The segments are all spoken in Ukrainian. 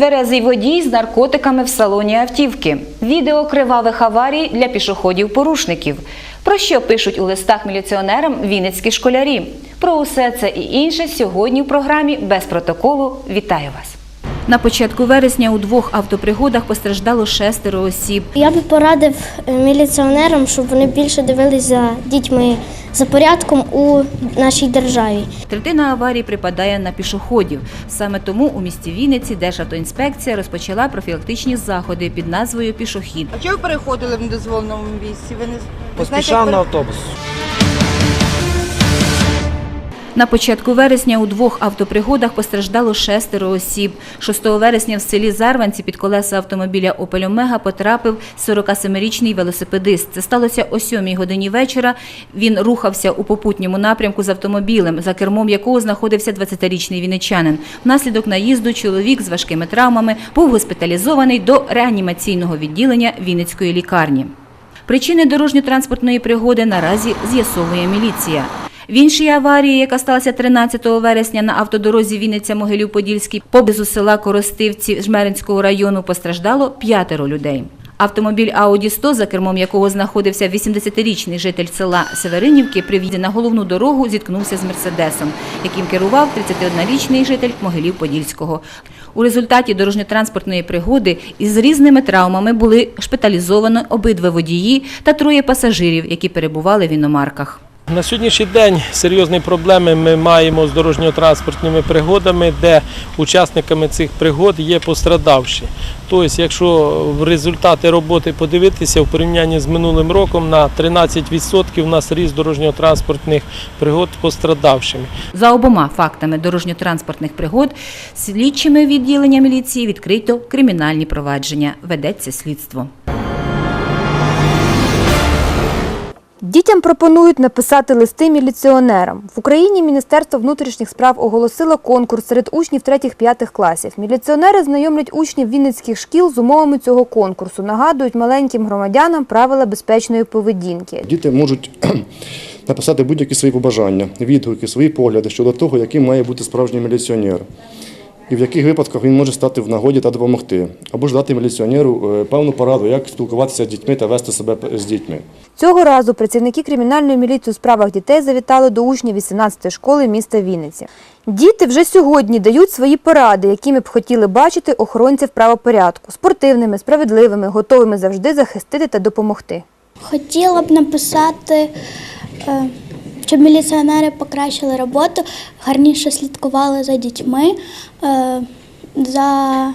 Нетверезий водій з наркотиками в салоні автівки. Відео кривавих аварій для пішоходів-порушників. Про що пишуть у листах міліціонерам вінницькі школярі? Про усе це і інше сьогодні в програмі без протоколу. Вітаю вас. На початку вересня у двох автопригодах постраждало шестеро осіб. Я би порадив е, міліціонерам, щоб вони більше дивились за дітьми за порядком у нашій державі. Третина аварій припадає на пішоходів. Саме тому у місті Вінниці Державтоінспекція розпочала профілактичні заходи під назвою Пішохід. А чого ви переходили в недозволеному місці? Ви не Поспішав як на автобус. На початку вересня у двох автопригодах постраждало шестеро осіб. 6 вересня в селі Зарванці під колеса автомобіля «Опель Омега» потрапив 47-річний велосипедист. Це сталося о 7 годині вечора. Він рухався у попутньому напрямку з автомобілем, за кермом якого знаходився 20-річний вінничанин. Внаслідок наїзду чоловік з важкими травмами був госпіталізований до реанімаційного відділення Вінницької лікарні. Причини дорожньо-транспортної пригоди наразі з'ясовує міліція. В іншій аварії, яка сталася 13 вересня на автодорозі Вінниця-Могилів-Подільський, поблизу села Коростивці Жмеринського району постраждало п'ятеро людей. Автомобіль Audi 100, за кермом якого знаходився 80-річний житель села Северинівки, при в'їзді на головну дорогу зіткнувся з Мерседесом, яким керував 31-річний житель Могилів-Подільського. У результаті дорожньо-транспортної пригоди із різними травмами були шпиталізовані обидва водії та троє пасажирів, які перебували в іномарках. На сьогоднішній день серйозні проблеми ми маємо з дорожньо-транспортними пригодами, де учасниками цих пригод є пострадавші. Тобто, якщо в результати роботи подивитися в порівнянні з минулим роком, на 13% у нас ріст дорожньо-транспортних пригод пострадавшими. За обома фактами дорожньо-транспортних пригод слідчими відділення міліції відкрито кримінальні провадження. Ведеться слідство. Дітям пропонують написати листи міліціонерам. В Україні Міністерство внутрішніх справ оголосило конкурс серед учнів 3-5 класів. Міліціонери знайомлять учнів вінницьких шкіл з умовами цього конкурсу, нагадують маленьким громадянам правила безпечної поведінки. Діти можуть написати будь-які свої побажання, відгуки, свої погляди щодо того, яким має бути справжній міліціонер, і в яких випадках він може стати в нагоді та допомогти, або ж дати міліціонеру е, певну пораду, як спілкуватися з дітьми та вести себе з дітьми. Цього разу працівники кримінальної міліції у справах дітей завітали до учнів 18-ї школи міста Вінниці. Діти вже сьогодні дають свої поради, якими б хотіли бачити охоронців правопорядку, спортивними, справедливими, готовими завжди захистити та допомогти. Хотіла б написати, е, щоб міліціонери покращили роботу, гарніше слідкували за дітьми, е, за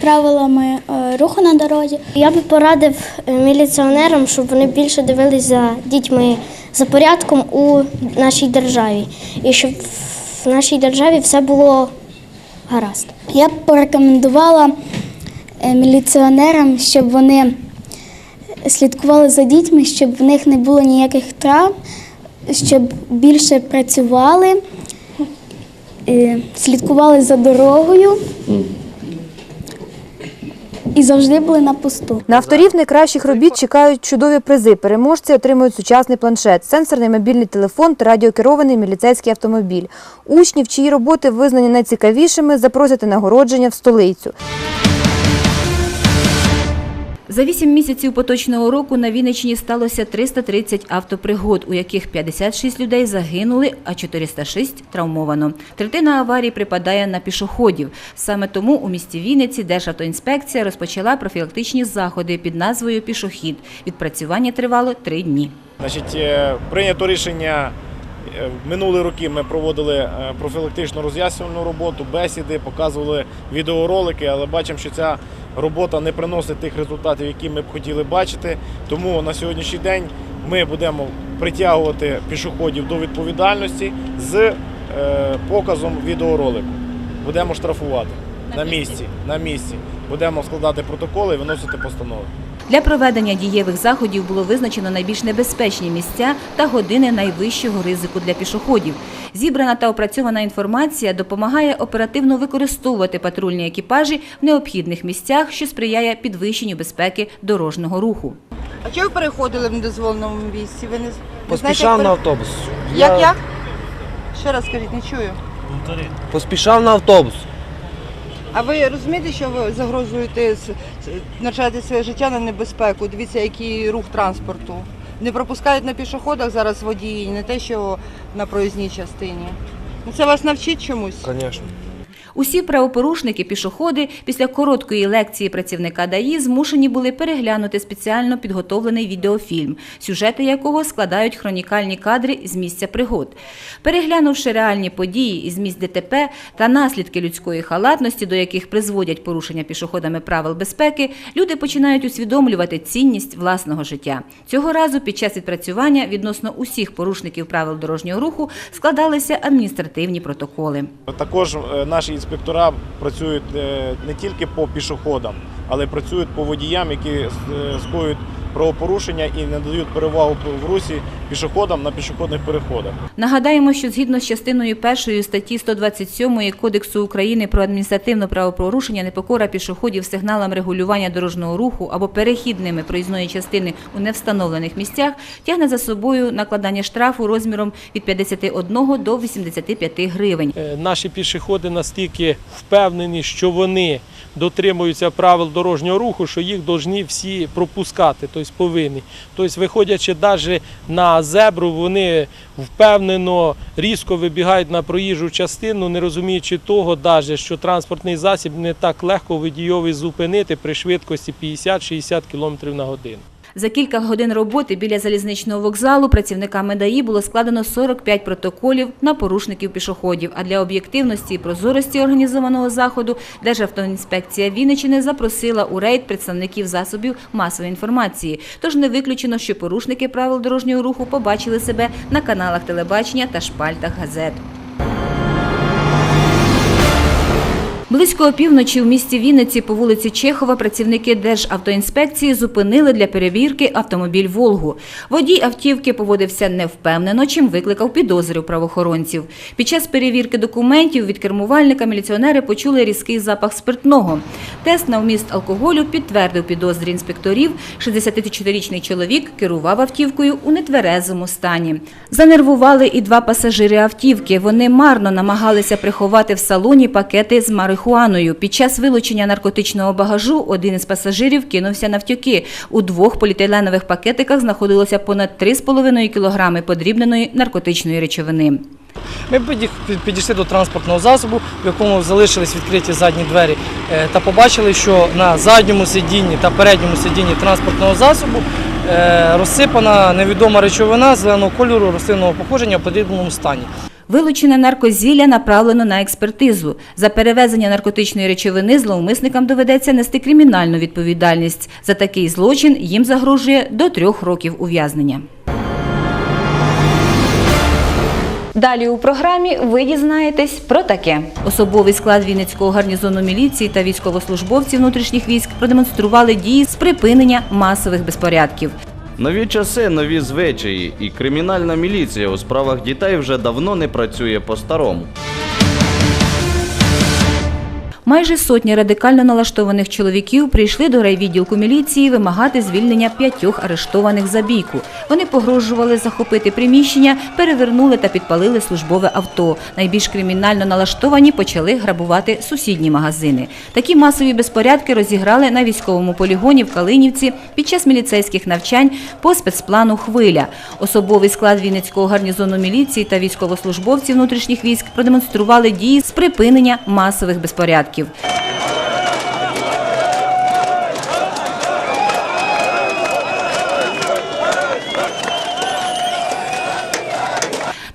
правилами е, руху на дорозі. Я би порадив е, міліціонерам, щоб вони більше дивились за дітьми за порядком у нашій державі. І щоб в нашій державі все було гаразд. Я б порекомендувала міліціонерам, щоб вони слідкували за дітьми, щоб в них не було ніяких травм, щоб більше працювали, е, слідкували за дорогою і завжди були на посту. На авторів найкращих робіт чекають чудові призи. Переможці отримують сучасний планшет, сенсорний мобільний телефон та радіокерований міліцейський автомобіль. Учнів, чиї роботи визнані найцікавішими, запросять нагородження в столицю. За 8 місяців поточного року на Вінниччині сталося 330 автопригод, у яких 56 людей загинули, а 406 травмовано. Третина аварій припадає на пішоходів. Саме тому у місті Вінниці Державтоінспекція розпочала профілактичні заходи під назвою Пішохід. Відпрацювання тривало три дні. Значить, е, прийнято рішення. Е, минулі роки ми проводили е, профілактичну роз'яснювальну роботу, бесіди, показували відеоролики, але бачимо, що ця робота не приносить тих результатів, які ми б хотіли бачити. Тому на сьогоднішній день ми будемо притягувати пішоходів до відповідальності з е, показом відеоролику. Будемо штрафувати на місці. На місці. Будемо складати протоколи і виносити постанови. Для проведення дієвих заходів було визначено найбільш небезпечні місця та години найвищого ризику для пішоходів. Зібрана та опрацьована інформація допомагає оперативно використовувати патрульні екіпажі в необхідних місцях, що сприяє підвищенню безпеки дорожнього руху. А чого ви переходили в недозволеному місці? Ви не, Поспішав як на автобус. Як Я як? Ще раз скажіть, не чую. Поспішав на автобус. А ви розумієте, що ви загрожуєте навчати своє життя на небезпеку? Дивіться, який рух транспорту. Не пропускають на пішоходах зараз водії, не те, що на проїзній частині. Ну, Це вас навчить чомусь? Конечно. Усі правопорушники, пішоходи після короткої лекції працівника ДАІ змушені були переглянути спеціально підготовлений відеофільм, сюжети якого складають хронікальні кадри з місця пригод. Переглянувши реальні події із місць ДТП та наслідки людської халатності, до яких призводять порушення пішоходами правил безпеки, люди починають усвідомлювати цінність власного життя. Цього разу під час відпрацювання відносно усіх порушників правил дорожнього руху складалися адміністративні протоколи. Також е, наші інспектора працюють е, не тільки по пішоходам, але й працюють по водіям, які е, скоюють правопорушення і не дають перевагу в русі пішоходам на пішохідних переходах. Нагадаємо, що згідно з частиною першої статті 127 Кодексу України про адміністративне правопорушення непокора пішоходів сигналам регулювання дорожнього руху або перехідними проїзної частини у невстановлених місцях тягне за собою накладання штрафу розміром від 51 до 85 гривень. Е, Наші пішоходи настільки впевнені, що вони дотримуються правил дорожнього руху, що їх повинні всі пропускати, тобто повинні. Тобто, виходячи навіть на зебру, вони впевнено різко вибігають на проїжджу частину, не розуміючи того, навіть, що транспортний засіб не так легко водійовий зупинити при швидкості 50-60 км на годину. За кілька годин роботи біля залізничного вокзалу працівниками ДАІ було складено 45 протоколів на порушників пішоходів. А для об'єктивності і прозорості організованого заходу Державтоінспекція Вінниччини запросила у рейд представників засобів масової інформації. Тож не виключено, що порушники правил дорожнього руху побачили себе на каналах телебачення та шпальтах газет. Близько опівночі в місті Вінниці по вулиці Чехова працівники Державтоінспекції зупинили для перевірки автомобіль «Волгу». Водій автівки поводився невпевнено, чим викликав підозри у правоохоронців. Під час перевірки документів від кермувальника міліціонери почули різкий запах спиртного. Тест на вміст алкоголю підтвердив підозрі інспекторів. 64-річний чоловік керував автівкою у нетверезому стані. Занервували і два пасажири автівки. Вони марно намагалися приховати в салоні пакети з марихуаною. Під час вилучення наркотичного багажу один із пасажирів кинувся навтюки. У двох поліетиленових пакетиках знаходилося понад 3,5 кілограми подрібненої наркотичної речовини. Ми підійшли до транспортного засобу, в якому залишились відкриті задні двері, е, та побачили, що на задньому сидінні та передньому сидінні транспортного засобу е, розсипана невідома речовина зеленого кольору рослинного походження в подрібненому стані. Вилучене наркозілля направлено на експертизу. За перевезення наркотичної речовини зловмисникам доведеться нести кримінальну відповідальність. За такий злочин їм загрожує до трьох років ув'язнення. Далі у програмі ви дізнаєтесь про таке. Особовий склад Вінницького гарнізону міліції та військовослужбовці внутрішніх військ продемонстрували дії з припинення масових безпорядків. Нові часи, нові звичаї, і кримінальна міліція у справах дітей вже давно не працює по-старому. Майже сотня радикально налаштованих чоловіків прийшли до райвідділку міліції вимагати звільнення п'ятьох арештованих за бійку. Вони погрожували захопити приміщення, перевернули та підпалили службове авто. Найбільш кримінально налаштовані почали грабувати сусідні магазини. Такі масові безпорядки розіграли на військовому полігоні в Калинівці під час міліцейських навчань по спецплану Хвиля. Особовий склад Вінницького гарнізону міліції та військовослужбовці внутрішніх військ продемонстрували дії з припинення масових безпорядків.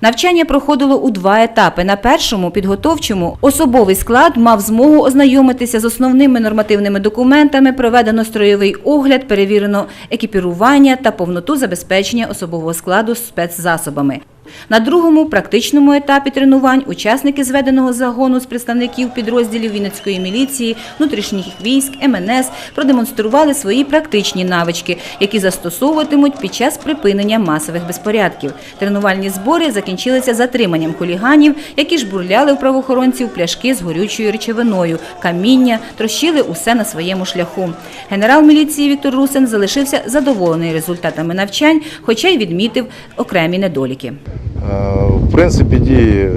Навчання проходило у два етапи. На першому підготовчому особовий склад мав змогу ознайомитися з основними нормативними документами, проведено строєвий огляд, перевірено екіпірування та повноту забезпечення особового складу спецзасобами. На другому практичному етапі тренувань учасники зведеного загону з представників підрозділів Вінницької міліції, внутрішніх військ, МНС продемонстрували свої практичні навички, які застосовуватимуть під час припинення масових безпорядків. Тренувальні збори закінчилися затриманням хуліганів, які жбурляли в правоохоронців пляшки з горючою речовиною, каміння, трощили усе на своєму шляху. Генерал міліції Віктор Русин залишився задоволений результатами навчань, хоча й відмітив окремі недоліки. Е, В принципі, дії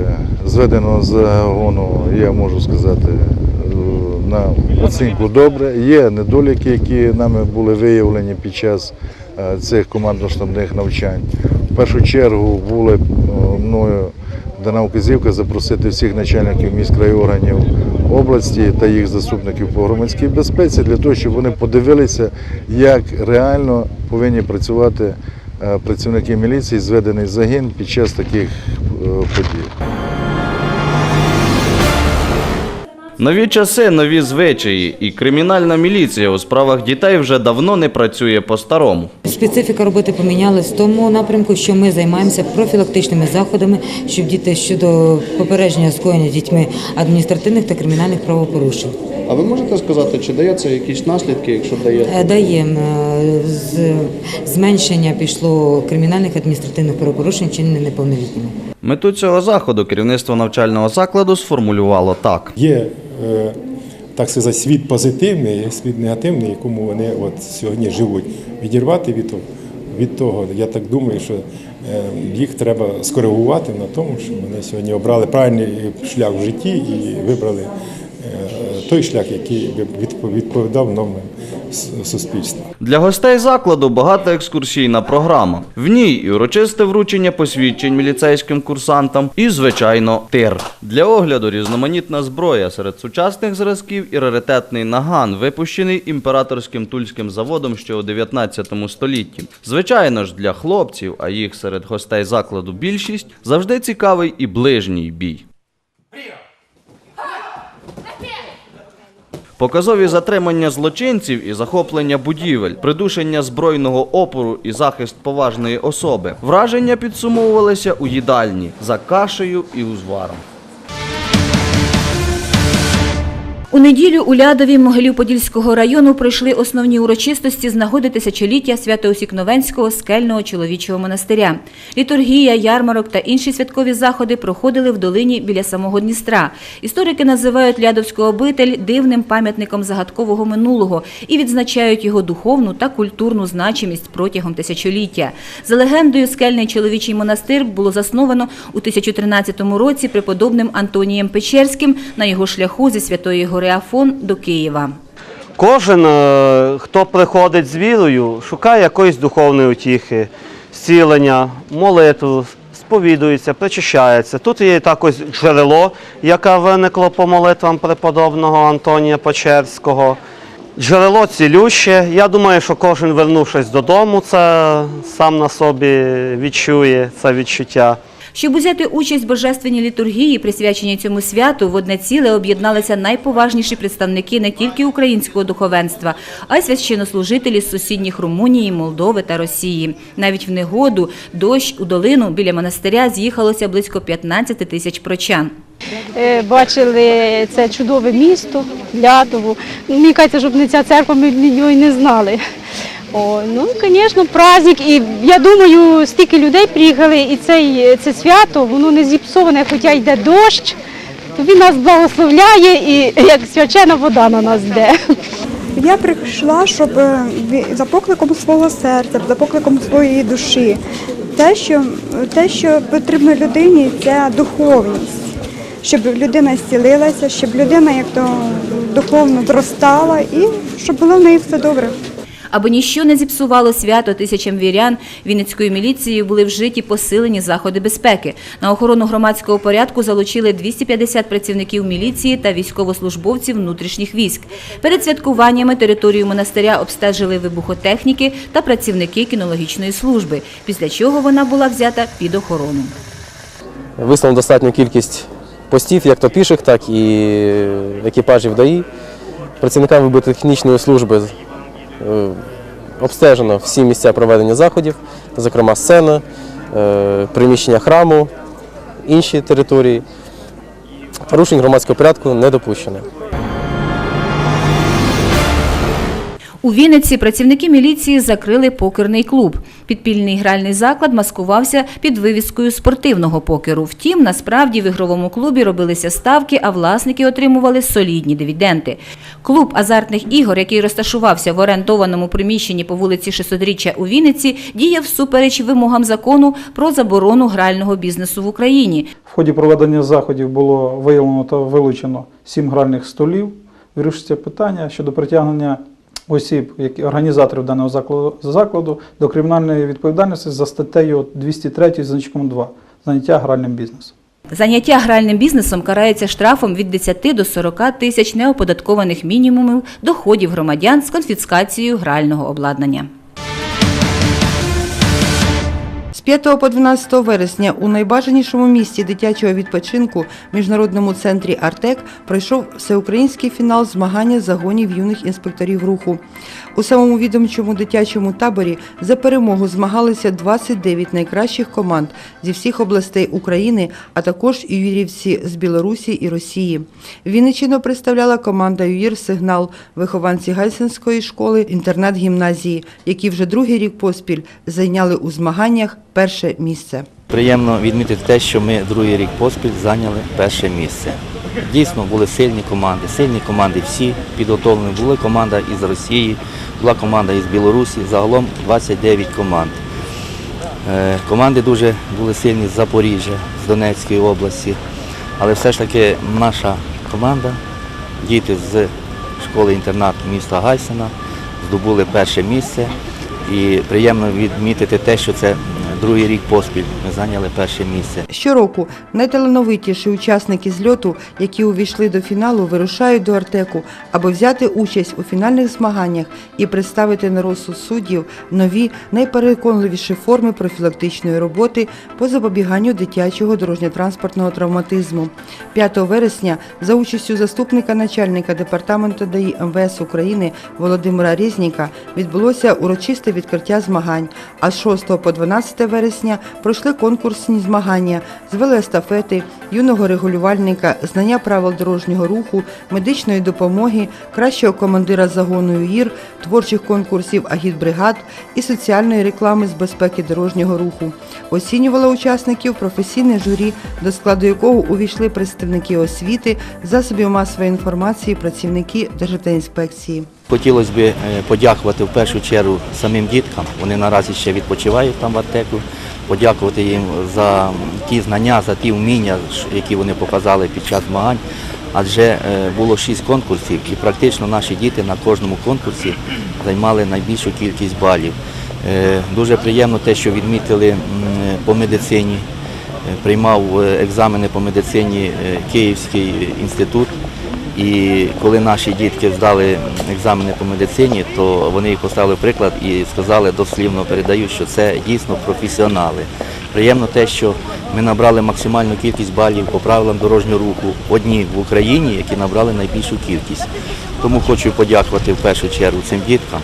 зведеного загону, я можу сказати, е, на оцінку добре. Є недоліки, які нами були виявлені під час е, цих командно-штабних навчань. В першу чергу були е, мною дана вказівка запросити всіх начальників міськрайорганів області та їх заступників по громадській безпеці для того, щоб вони подивилися, як реально повинні працювати працівники міліції, зведений загін під час таких е, подій. Нові часи, нові звичаї, і кримінальна міліція у справах дітей вже давно не працює по-старому. Специфіка роботи помінялась в тому напрямку, що ми займаємося профілактичними заходами, щоб діти щодо попередження скоєння дітьми адміністративних та кримінальних правопорушень. А ви можете сказати, чи дає це якісь наслідки, якщо дає? Е, Даємо е, зменшення пішло кримінальних адміністративних правопорушень чинне неповнолітніми. Мету цього заходу керівництво навчального закладу сформулювало так. Є, е, так сказати, світ позитивний, є світ негативний, якому вони от сьогодні живуть. Відірвати від того, від того, я так думаю, що їх треба скоригувати на тому, що вони сьогодні обрали правильний шлях в житті і вибрали той шлях, який відповідав нормам с- суспільства. Для гостей закладу багатоекскурсійна програма. В ній і урочисте вручення посвідчень міліцейським курсантам, і, звичайно, тир. Для огляду різноманітна зброя серед сучасних зразків і раритетний наган, випущений імператорським тульським заводом ще у 19 столітті. Звичайно ж, для хлопців, а їх серед гостей закладу більшість, завжди цікавий і ближній бій. Показові затримання злочинців і захоплення будівель, придушення збройного опору і захист поважної особи. Враження підсумовувалися у їдальні за кашею і узваром. У неділю у Лядові Могилів-Подільського району пройшли основні урочистості з нагоди тисячоліття Свято-Осікновенського скельного чоловічого монастиря. Літургія, ярмарок та інші святкові заходи проходили в долині біля самого Дністра. Історики називають Лядовську обитель дивним пам'ятником загадкового минулого і відзначають його духовну та культурну значимість протягом тисячоліття. За легендою, скельний чоловічий монастир було засновано у 1013 році преподобним Антонієм Печерським на його шляху зі Святої Гори Афон до Києва. Кожен, е, хто приходить з вірою, шукає якоїсь духовної утіхи, зцілення, молитву, сповідується, причащається. Тут є також джерело, яке виникло по молитвам преподобного Антонія Печерського. Джерело цілюще. Я думаю, що кожен, вернувшись додому, це сам на собі відчує це відчуття. Щоб узяти участь в божественній літургії, присвяченій цьому святу, в одне ціле об'єдналися найповажніші представники не тільки українського духовенства, а й священнослужителі з сусідніх Румунії, Молдови та Росії. Навіть в негоду, дощ у долину біля монастиря з'їхалося близько 15 тисяч прочан. Е, бачили це чудове місто, Лятову. Мені кажеться, щоб не ця церква, ми б його не знали. О, ну, звісно, праздник. І я думаю, стільки людей приїхали, і цей, це свято, воно не зіпсоване, хоча йде дощ, він нас благословляє і як свячена вода на нас йде. Я прийшла, щоб е, за покликом свого серця, за покликом своєї душі. Те, що, те, що потрібно людині, це духовність. Щоб людина зцілилася, щоб людина як то духовно зростала і щоб було в неї все добре. Аби ніщо не зіпсувало свято тисячам вірян, Вінницькою міліцією були вжиті посилені заходи безпеки. На охорону громадського порядку залучили 250 працівників міліції та військовослужбовців внутрішніх військ. Перед святкуваннями територію монастиря обстежили вибухотехніки та працівники кінологічної служби, після чого вона була взята під охорону. Виставлено достатню кількість постів, як то піших, так і екіпажів ДАІ. Працівникам вибухотехнічної служби обстежено всі місця проведення заходів, зокрема сцена, е, приміщення храму, інші території. Порушень громадського порядку не допущено. У Вінниці працівники міліції закрили покерний клуб. Підпільний гральний заклад маскувався під вивіскою спортивного покеру. Втім, насправді в ігровому клубі робилися ставки, а власники отримували солідні дивіденди. Клуб азартних ігор, який розташувався в орендованому приміщенні по вулиці 600-річчя у Вінниці, діяв всупереч вимогам закону про заборону грального бізнесу в Україні. В ході проведення заходів було виявлено та вилучено сім гральних столів, вирішується питання щодо притягнення осіб, які організаторів даного закладу, закладу до кримінальної відповідальності за статтею 203 з значком 2 заняття гральним бізнесом. Заняття гральним бізнесом карається штрафом від 10 до 40 тисяч неоподаткованих мінімумів доходів громадян з конфіскацією грального обладнання. 5 по 12 вересня у найбажанішому місці дитячого відпочинку міжнародному центрі Артек пройшов всеукраїнський фінал змагання загонів юних інспекторів руху. У самому відомчому дитячому таборі за перемогу змагалися 29 найкращих команд зі всіх областей України, а також юрівці з Білорусі і Росії. Вінниччину представляла команда ЮїР Сигнал, вихованці Гайсинської школи інтернат-гімназії, які вже другий рік поспіль зайняли у змаганнях перше місце. Приємно відмітити те, що ми другий рік поспіль зайняли перше місце. Дійсно були сильні команди. Сильні команди всі підготовлені. Була команда із Росії, була команда із Білорусі, загалом 29 команд. Е, Команди дуже були сильні з Запоріжжя, з Донецької області. Але все ж таки наша команда, діти з школи-інтернат міста Гайсена, здобули перше місце. І приємно відмітити те, що це другий рік поспіль ми зайняли перше місце. Щороку найталановитіші учасники зльоту, які увійшли до фіналу, вирушають до Артеку, аби взяти участь у фінальних змаганнях і представити на розсуд суддів нові, найпереконливіші форми профілактичної роботи по запобіганню дитячого дорожньо-транспортного травматизму. 5 вересня за участю заступника начальника департаменту ДАІ МВС України Володимира Різніка відбулося урочисте відкриття змагань. А з 6 по 12 вересня пройшли конкурсні змагання з велоестафети, юного регулювальника, знання правил дорожнього руху, медичної допомоги, кращого командира загону ЮїР, творчих конкурсів агітбригад і соціальної реклами з безпеки дорожнього руху. Оцінювало учасників професійне журі, до складу якого увійшли представники освіти, засобів масової інформації, працівники Державтоінспекції. Хотілося б е, подякувати в першу чергу самим діткам. Вони наразі ще відпочивають там в Артеку. Подякувати їм за ті знання, за ті вміння, які вони показали під час змагань. Адже е, було шість конкурсів, і практично наші діти на кожному конкурсі займали найбільшу кількість балів. Е, Дуже приємно те, що відмітили по медицині. Приймав екзамени по медицині Київський інститут. І коли наші дітки здали екзамени по медицині, то вони їх поставили приклад і сказали, дослівно передають, що це дійсно професіонали. Приємно те, що ми набрали максимальну кількість балів по правилам дорожнього руху одні в Україні, які набрали найбільшу кількість. Тому хочу подякувати в першу чергу цим діткам.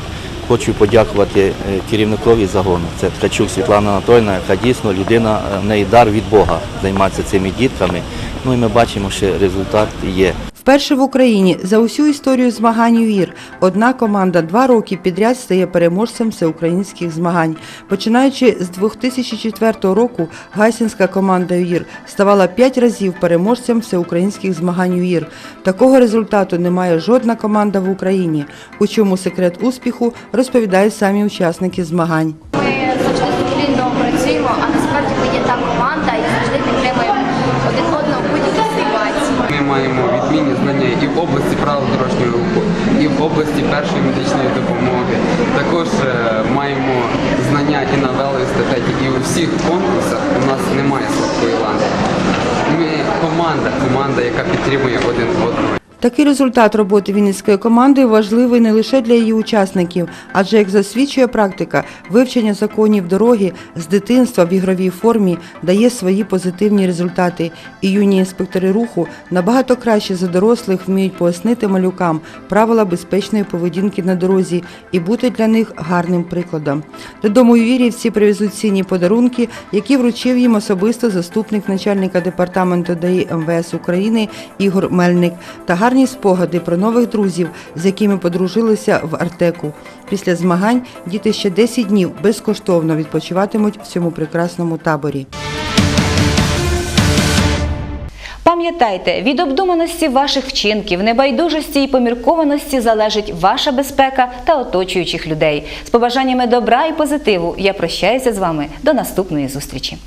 Хочу подякувати е, керівникові загону. Це Ткачук Світлана Анатольовна, яка дійсно людина, е, в неї дар від Бога займатися цими дітками. Ну і ми бачимо, що результат є. Вперше в Україні за усю історію змагань ЮІР одна команда два роки підряд стає переможцем всеукраїнських змагань. Починаючи з 2004 року, гайсинська команда ЮІР ставала п'ять разів переможцем всеукраїнських змагань ЮІР. Такого результату не має жодна команда в Україні. У чому секрет успіху розповідають самі учасники змагань. Ми завжди сумлінно працюємо, а насправді ми є та команда і завжди підтримуємо один одного в будь-якій ситуації. Ми маємо відмінні знання і в області правил дорожнього руху, і в області першої медичної допомоги. Також е, маємо знання і на велоестафеті, і у всіх конкурсах у нас немає слабкої ланки. Ми команда, команда, яка підтримує один одного. Такий результат роботи Вінницької команди важливий не лише для її учасників, адже, як засвідчує практика, вивчення законів дороги з дитинства в ігровій формі дає свої позитивні результати. І юні інспектори руху набагато краще за дорослих вміють пояснити малюкам правила безпечної поведінки на дорозі і бути для них гарним прикладом. Додому ювірівці привезуть цінні подарунки, які вручив їм особисто заступник начальника департаменту ДАІ МВС України Ігор Мельник та гарні спогади про нових друзів, з якими подружилися в Артеку. Після змагань діти ще 10 днів безкоштовно відпочиватимуть в цьому прекрасному таборі. Пам'ятайте, від обдуманості ваших вчинків, небайдужості і поміркованості залежить ваша безпека та оточуючих людей. З побажаннями добра і позитиву я прощаюся з вами до наступної зустрічі.